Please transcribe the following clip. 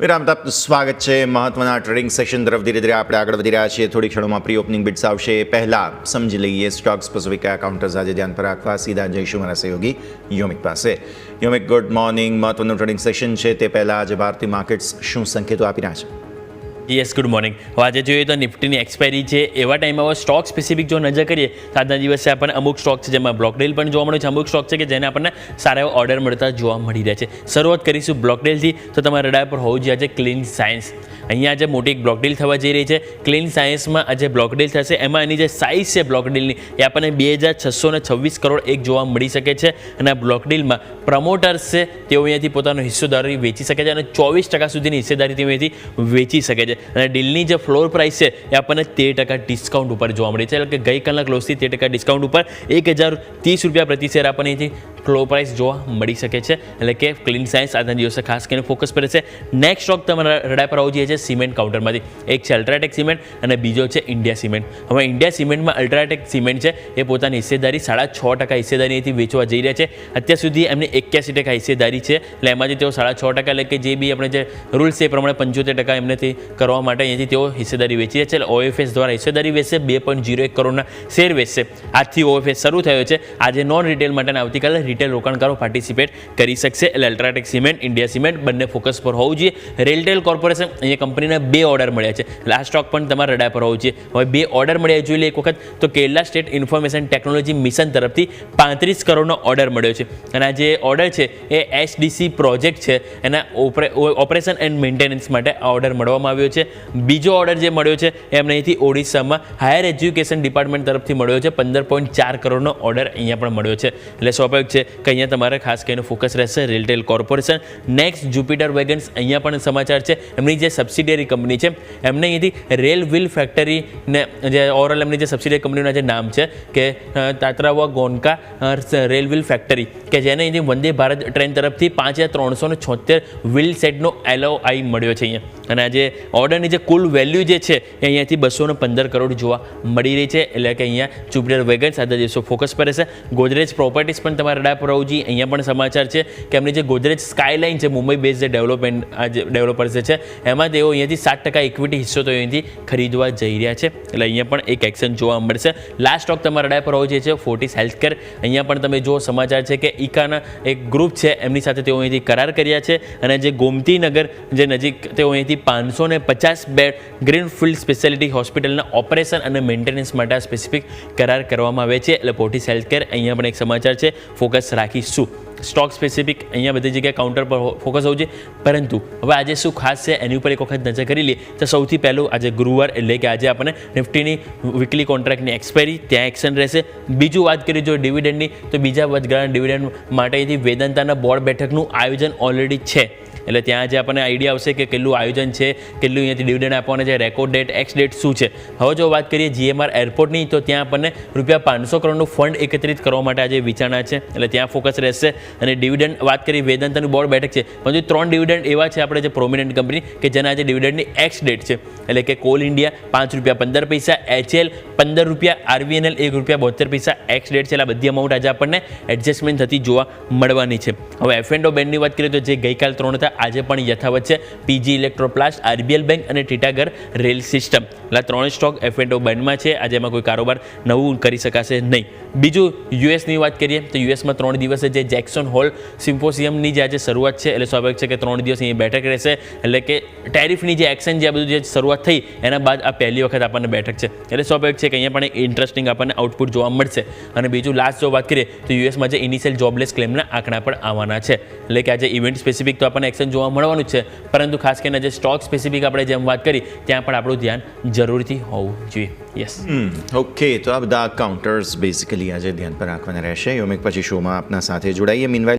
વિરામ આપનું સ્વાગત છે મહત્વના ટ્રેડિંગ સેશન તરફ ધીરે ધીરે આપણે આગળ વધી રહ્યા છીએ. થોડી ક્ષણોમાં પ્રી ઓપનિંગ બિટ્સ આવશે. પહેલાં સમજી લઈએ સ્ટોક સ્પેસિફિક કાઉન્ટર્સ આજે ધ્યાન પર રાખવા. સીધા જઈશું મારા સહયોગી યોમિક પાસે. Yomik, good morning. મહત્વનું ટ્રેડિંગ સેશન છે. તે પહેલાં આજે ભારતીય માર્કેટ્સ શું સંકેતો આપી રહ્યા છે? યસ ગુડ મોર્નિંગ આજે જોઈએ તો નિફ્ટીની એક્સપાયરી છે. એવા ટાઈમમાં હવે સ્ટોક સ્પેસિફિક જો નજર કરીએ, તો આજના દિવસે આપણને અમુક સ્ટોક છે જેમાં બ્લોકડેલ પણ જોવા મળે છે. અમુક સ્ટોક છે કે જેને આપણને સારા એવા ઓર્ડર મળતા જોવા મળી રહ્યા છે. શરૂઆત કરીશું બ્લોકડેલથી તો તમારા રડાર પર હોવું જોઈએ આજે ક્લીન સાયન્સ અહીંયા આજે મોટી એક બ્લોકડીલ થવા જઈ રહી છે. ક્લીન સાયન્સમાં આજે બ્લોકડીલ થશે. એમાં એની જે સાઇઝ છે બ્લોકડીલની એ આપણને બે હજાર છસો છવ્વીસ કરોડ એક જોવા મળી શકે છે. અને આ બ્લોકડીલમાં પ્રમોટર્સ છે, તેઓ અહીંયાથી પોતાનો હિસ્સેદારી વેચી શકે છે અને ચોવીસ ટકા સુધીની હિસ્સેદારી તેઓ અહીંયાથી વેચી શકે છે. અને ડીલની જે ફ્લોર પ્રાઇસ છે, એ આપણને તેર ટકા ડિસ્કાઉન્ટ ઉપર જોવા મળી છે. એટલે કે ગઈકાલના ક્લોઝથી તેર ટકા ડિસ્કાઉન્ટ ઉપર એક હજાર ત્રીસ રૂપિયા પ્રતિ શેર આપણને અહીંથી ફ્લોર પ્રાઇસ જોવા મળી શકે છે. એટલે કે ક્લીન સાયન્સ આજના દિવસે ખાસ કરીને ફોકસ કરે છે નેક્સ્ટ સ્ટોક તમારા રડા પર આવવું જોઈએ છે સિમેન્ટ કાઉન્ટરમાંથી એક છે અલ્ટ્રાટેક સિમેન્ટ અને બીજો છે ઇન્ડિયા સિમેન્ટ હવે ઇન્ડિયા સિમેન્ટમાં અલ્ટ્રાટેક સિમેન્ટ છે, એ પોતાની હિસ્સેદારી સાડા છ ટકા હિસ્સેદારીથી વેચવા જઈ રહ્યા છે. અત્યાર સુધી એમની એક્યાસી ટકા હિસ્સેદારી છે. એટલે એમાંથી તેઓ સાડા છ ટકા, એટલે કે જે બી આપણે જે રૂલ્સ છે એ પ્રમાણે પંચોતેર ટકા એમનેથી કરવા માટે અહીંયાથી તેઓ હિસ્સેદારી વેચી છે. એટલે ઓએફએસ દ્વારા હિસ્સેદારી વેચશે, બે પોઈન્ટ જીરો એક કરોડના શેર વેચશે. આજથી ઓએફએસ શરૂ થયો છે. આજે નોન રિટેલ માટેના આવતીકાલે રિટેલ રોકાણકારો પાર્ટિસિપેટ કરી શકશે. એટલે અલ્ટ્રાટેક સિમેન્ટ ઇન્ડિયા સિમેન્ટ બંને ફોકસ પર હોવું જોઈએ. રેલટેલ કોર્પોરેશન અહીંયા કંપનીને બે ઓર્ડર મળ્યા છે. આ સ્ટોક પણ તમારા રડા પર હોવું જોઈએ. હવે બે ઓર્ડર મળ્યા જોઈ લઈએ એક વખત તો Kerala state information technology mission તરફથી પાંત્રીસ કરોડનો ઓર્ડર મળ્યો છે. અને આ જે ઓર્ડર છે, એ એસડીસી પ્રોજેક્ટ છે. એના ઓપરેશન એન્ડ મેન્ટેનન્સ માટે આ ઓર્ડર મળવામાં આવ્યો છે. બીજો ઓર્ડર જે મળ્યો છે, એમને અહીંથી ઓડિશામાં હાયર એજ્યુકેશન ડિપાર્ટમેન્ટ તરફથી મળ્યો છે. પંદર પોઈન્ટ ચાર કરોડનો ઓર્ડર અહીંયા પણ મળ્યો છે. એટલે સ્વાભાવિક છે કે અહીંયા તમારે ખાસ કરીને ફોકસ રહેશે RailTel corporation next Jupiter wagons અહીંયા પણ સમાચાર છે. એમની જે સબસિડિયરી કંપની છે, એમને અહીંથી રેલ વ્હીલ ફેક્ટરીને જે ઓવરઓલ એમની જે સબસિડિયરી કંપનીના જે નામ છે કે તાતરાવા ગોનકા રેલ વ્હીલ ફેક્ટરી કે જેને અહીંથી વંદે ભારત ટ્રેન તરફથી પાંચ હજાર ત્રણસો ને છોતેર વ્હીલ સેટનો એલઓઆઈ મળ્યો છે અહીંયા. અને આજે ઓર્ડરની જે કુલ વેલ્યુ જે છે એ અહીંયાથી બસો પંદર કરોડ જોવા મળી રહી છે. એટલે કે અહીંયા જુપિટર વેગન સાથે દિવસો ફોકસ પર રહેશે. ગોદરેજ પ્રોપર્ટીઝ પણ તમારા રડા પર હોવું અહીંયા પણ સમાચાર છે કે એમની જે ગોદરેજ સ્કાયલાઇન છે, મુંબઈ બેઝ જે ડેવલપમેન્ટ આ જે ડેવલપર્સ છે, એમાં તેઓ અહીંયાથી સાત ટકા ઇક્વિટી હિસ્સો તો અહીંથી ખરીદવા જઈ રહ્યા છે. એટલે અહીંયા પણ એક એક્શન જોવા મળશે. લાસ્ટ સ્ટોક તમારા રડા પર જોઈએ છે ફોર્ટિસ હેલ્થકેર અહીંયા પણ તમે જો સમાચાર છે કે ઈકાના એક ગ્રુપ છે, એમની સાથે તેઓ અહીંથી કરાર કર્યા છે. અને જે ગોમતીનગર જે નજીક તેઓ અહીંથી પાંચસો ને પચાસ બેડ ગ્રીનફિલ્ડ સ્પેશિયાલિટી હોસ્પિટલના ઓપરેશન અને મેન્ટેનન્સ માટે આ સ્પેસિફિક કરાર કરવામાં આવે છે. એટલે પોર્ટિસ હેલ્થકેર, અહીંયા પણ એક સમાચાર છે, ફોકસ રાખીશું. સ્ટોક સ્પેસિફિક અહીંયા બધી જગ્યાએ કાઉન્ટર પર ફોકસ હોવું જોઈએ. પરંતુ, હવે આજે શું ખાસ છે, એની ઉપર એક વખત નજર કરી લઈએ. તો સૌથી પહેલું આજે ગુરુવાર, એટલે કે આજે આપણને નિફ્ટીની વીકલી કોન્ટ્રાક્ટની એક્સપાયરી ત્યાં એક્શન રહેશે. બીજું વાત કરીએ જો ડિવિડન્ડની તો બીજા વચગાળાના ડિવિડન્ડ માટે અહીંથી વેદાંતાના બોર્ડ બેઠકનું આયોજન ઓલરેડી છે. એટલે ત્યાં જે આપણને આઈડિયા આવશે કે કેટલું આયોજન છે, કેટલું અહીંયાથી ડિવિડન્ડ આપવાના છે રેકોર્ડ ડેટ એક્સ ડેટ શું છે. હવે જો વાત કરીએ જીએમઆર એરપોર્ટની તો ત્યાં આપણને રૂપિયા પાંચસો કરોડનું ફંડ એકત્રિત કરવા માટે આજે વિચારણા છે. એટલે ત્યાં ફોકસ રહેશે. અને ડિવિડન્ડ વાત કરીએ વેદાંતાનું બોર્ડ બેઠક છે, પરંતુ ત્રણ ડિવિડન્ડ એવા છે આપણે જે પ્રોમિનન્ટ કંપની કે જેના આજે ડિવિડન્ડની એક્સ ડેટ છે. એટલે કે કોલ ઇન્ડિયા પાંચ રૂપિયા પંદર પૈસા એચએલ પંદર રૂપિયા આરવીએનએલ એક રૂપિયા બોતેર પૈસા એક્સ ડેટ છે. એટલે બધી અમાઉન્ટ આજે આપણને એડજસ્ટમેન્ટ થતી જોવા મળવાની છે. હવે એફ એન્ડ બેન્ડની વાત કરીએ તો જે ગઈકાલ ત્રણ હતા આજે પણ યથાવત છે. પીજી ઇલેક્ટ્રોપ્લાસ્ટ, આરબીએલ બેંક અને ટીટાગર રેલ સિસ્ટમ. એટલે ત્રણ સ્ટોક એફ એન્ડ બેન્ડમાં છે. આજે એમાં કોઈ કારોબાર નવું કરી શકાશે નહીં. બીજું યુએસની વાત કરીએ તો યુએસમાં ત્રણ દિવસે જે જેક્સન હોલ સિમ્પોસિયમની જે આજે શરૂઆત છે, એટલે સ્વાભાવિક છે કે ત્રણ દિવસ અહીં બેઠક રહેશે. એટલે કે ટેરિફની જે એક્શન જે બધું જે શરૂઆત થઈ, એના બાદ આ પહેલી વખત આપણને બેઠક છે. એટલે સ્વાભાવિક છે કે અહીંયા પણ ઇન્ટરેસ્ટિંગ આપણને આઉટપુટ જોવા મળશે. અને બીજું લાસ્ટ જો વાત કરીએ, તો યુએસમાં જે ઇનિશિયલ જોબલેસ ક્લેમના આંકડા પણ આવવાના છે. એટલે કે આજે ઇવેન્ટ સ્પેસિફિક તો આપણને એક્શન જોવા મળવાનું જ છે. પરંતુ ખાસ કરીને જે સ્ટોક સ્પેસિફિક આપણે જેમ વાત કરી, ત્યાં પણ આપણું ધ્યાન જરૂરથી હોવું જોઈએ. યસ ઓકે તો આ બધા કાઉન્ટર્સ બેઝિકલી આજે ધ્યાન પર રાખવાના રહેશે. યોમિક પછી શોમાં આપના સાથે જોડાઈએ. મીનવાઇલ